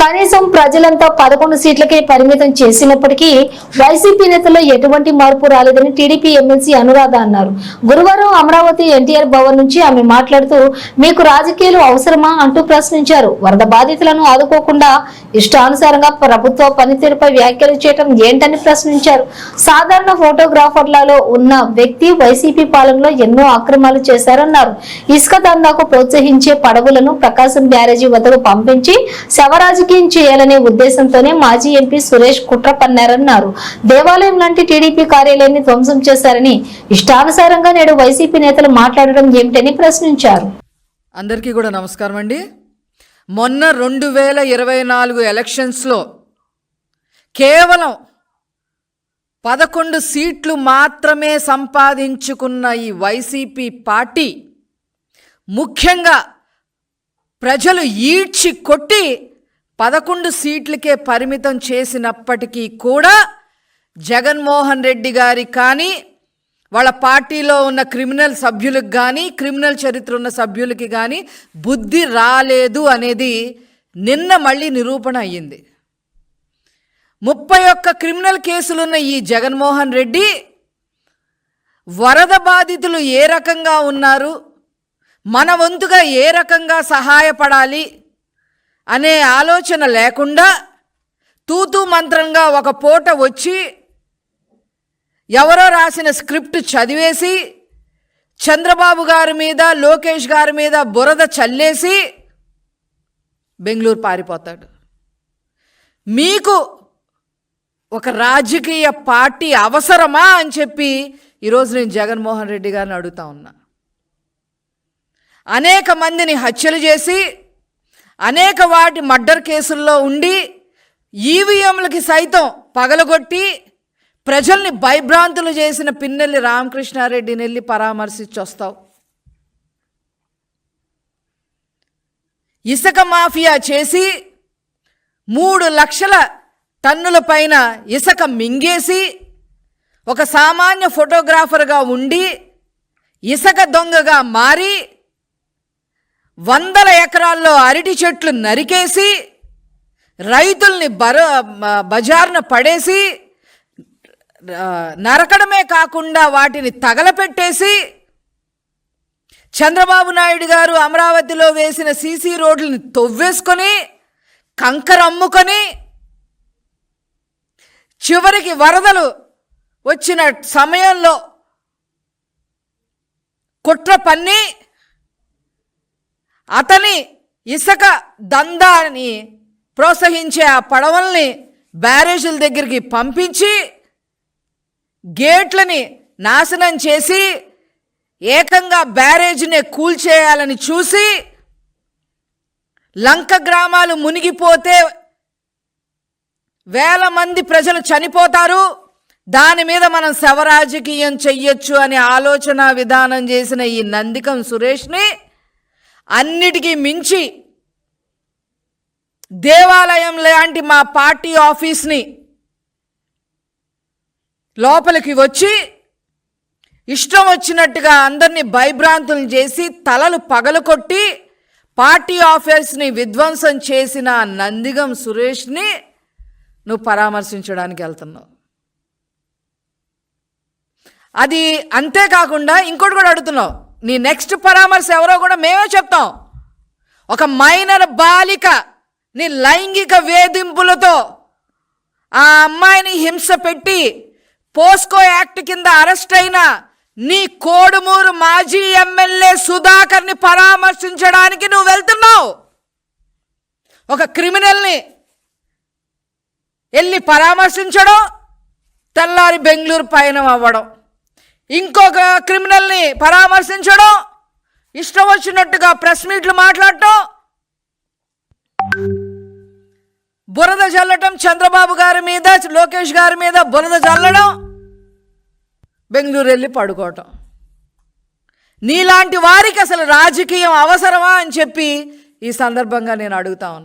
కనీసం ప్రజలంతా పదకొండు సీట్లకే పరిమితం చేసినప్పటికీ వైసీపీ నేతల్లో ఎటువంటి మార్పు రాలేదని టీడీపీ ఎమ్మెల్సీ అనురాధ అన్నారు. గురువారం అమరావతి ఎన్టీఆర్ భవన్ నుంచి ఆమె మాట్లాడుతూ మీకు రాజకీయాలు అవసరమా? అంటూ ప్రశ్నించారు. వరద బాధితులను ఆదుకోకుండా ఇష్టానుసారంగా ప్రభుత్వ పనితీరుపై వ్యాఖ్యలు చేయడం ఏంటని ప్రశ్నించారు. సాధారణ ఫోటోగ్రాఫర్లలో ఉన్న వ్యక్తి వైసీపీ పాలనలో ఎన్నో అక్రమాలు చేశారన్నారు. ఇసుక దందాకు ప్రోత్సహించే పడవలను ప్రకాశం బ్యారేజీ వద్దకు పంపించి శవరాజకీయ చేయాలనే ఉద్దేశంతోనే మాజీ ఎంపీ సురేష్ కుట్ర పన్నారన్నారు. దేవాలయం లాంటి టీడీపీ కార్యాలయాన్ని ధ్వంసం చేశారని ఇష్టానుసారంగా నేడు వైసీపీ నేతలు మాట్లాడడం ఏమిటని ప్రశ్నించారు. అందరికీ కూడా నమస్కారం అండి. మొన్న రెండు వేల ఇరవై నాలుగు ఎలక్షన్స్లో కేవలం పదకొండు సీట్లు మాత్రమే సంపాదించుకున్న ఈ వైసీపీ పార్టీ ముఖ్యంగా ప్రజలు ఈడ్చి కొట్టి పదకొండు సీట్లకే పరిమితం చేసినప్పటికీ కూడా జగన్మోహన్ రెడ్డి గారి కానీ వాళ్ళ పార్టీలో ఉన్న క్రిమినల్ సభ్యులకు కానీ క్రిమినల్ చరిత్ర ఉన్న సభ్యులకి కానీ బుద్ధి రాలేదు అనేది నిన్న మళ్ళీ నిరూపణ అయ్యింది. ముప్పై ఒక్క క్రిమినల్ కేసులున్న ఈ జగన్మోహన్ రెడ్డి వరద బాధితులు ఏ రకంగా ఉన్నారు మన వంతుగా ఏ రకంగా సహాయపడాలి అనే ఆలోచన లేకుండా తూతూ మంత్రంగా ఒక పూట వచ్చి ఎవరో రాసిన స్క్రిప్ట్ చదివేసి చంద్రబాబు గారి మీద లోకేష్ గారి మీద బురద చల్లేసి బెంగళూరు పారిపోతాడు. మీకు ఒక రాజకీయ పార్టీ అవసరమా అని చెప్పి ఈరోజు నేను జగన్మోహన్ రెడ్డి గారిని అడుగుతా ఉన్నా. అనేక మందిని హత్యలు చేసి అనేక వాటి మర్డర్ కేసుల్లో ఉండి ఈవీఎంలకి సైతం పగలగొట్టి ప్రజల్ని భయభ్రాంతులు చేసిన పిన్నెల్లి రామకృష్ణారెడ్డిని వెళ్ళి పరామర్శించి వస్తావు ఇసుక మాఫియా చేసి మూడు లక్షల టన్నుల పైన ఇసుక మింగేసి ఒక సామాన్య ఫోటోగ్రాఫర్గా ఉండి ఇసుక దొంగగా మారి వందల ఎకరాల్లో అరటి చెట్లు నరికేసి రైతుల్ని బర బజార్న పడేసి నరకడమే కాకుండా వాటిని తగలపెట్టేసి చంద్రబాబు నాయుడు గారు అమరావతిలో వేసిన సీసీ రోడ్లని తొవ్వేసుకొని కంకర అమ్ముకొని చివరికి వరదలు వచ్చిన సమయంలో కుట్ర పన్ని అతని ఇసుక దందాని ప్రోత్సహించే ఆ పడవల్ని బ్యారేజీల దగ్గరికి పంపించి గేట్లని నాశనం చేసి ఏకంగా బ్యారేజ్నే కూల్చేయాలని చూసి లంక గ్రామాలు మునిగిపోతే వేల మంది ప్రజలు చనిపోతారు. దాని మీద మనం శవరాజకీయం చెయ్యొచ్చు అనే ఆలోచన విధానం చేసిన ఈ నందికం సురేష్ని అన్నిటికీ మించి దేవాలయం లాంటి మా పార్టీ ఆఫీస్ని లోపలికి వచ్చి ఇష్టం వచ్చినట్టుగా అందరినీ భయభ్రాంతులు చేసి తలలు పగలకొట్టి పార్టీ ఆఫీస్ని విధ్వంసం చేసిన నందిగం సురేష్ని నువ్వు పరామర్శించడానికి వెళ్తున్నావు. అది అంతేకాకుండా ఇంకోటి కూడా అడుగుతున్నావు. నీ నెక్స్ట్ పరామర్శ ఎవరో కూడా మేమే చెప్తాం. ఒక మైనర్ బాలిక నీ లైంగిక వేధింపులతో ఆ అమ్మాయిని హింస పెట్టి పోస్కో యాక్ట్ కింద అరెస్ట్ అయిన నీ కోడుమూరు మాజీ ఎమ్మెల్యే సుధాకర్ని పరామర్శించడానికి నువ్వు వెళ్తున్నావు. ఒక క్రిమినల్ని వెళ్ళి పరామర్శించడం తెల్లారి బెంగళూరు పయనం అవ్వడం. ఇంకొక క్రిమినల్ని పరామర్శించడం ఇష్టం వచ్చినట్టుగా ప్రెస్ మీట్లు మాట్లాడటం బురద చల్లటం చంద్రబాబు గారి మీద లోకేష్ గారి మీద బురద చల్లడం బెంగళూరు వెళ్ళి పడుకోవటం. నీలాంటి వారికి అసలు రాజకీయం అవసరమా అని చెప్పి ఈ సందర్భంగా నేను అడుగుతా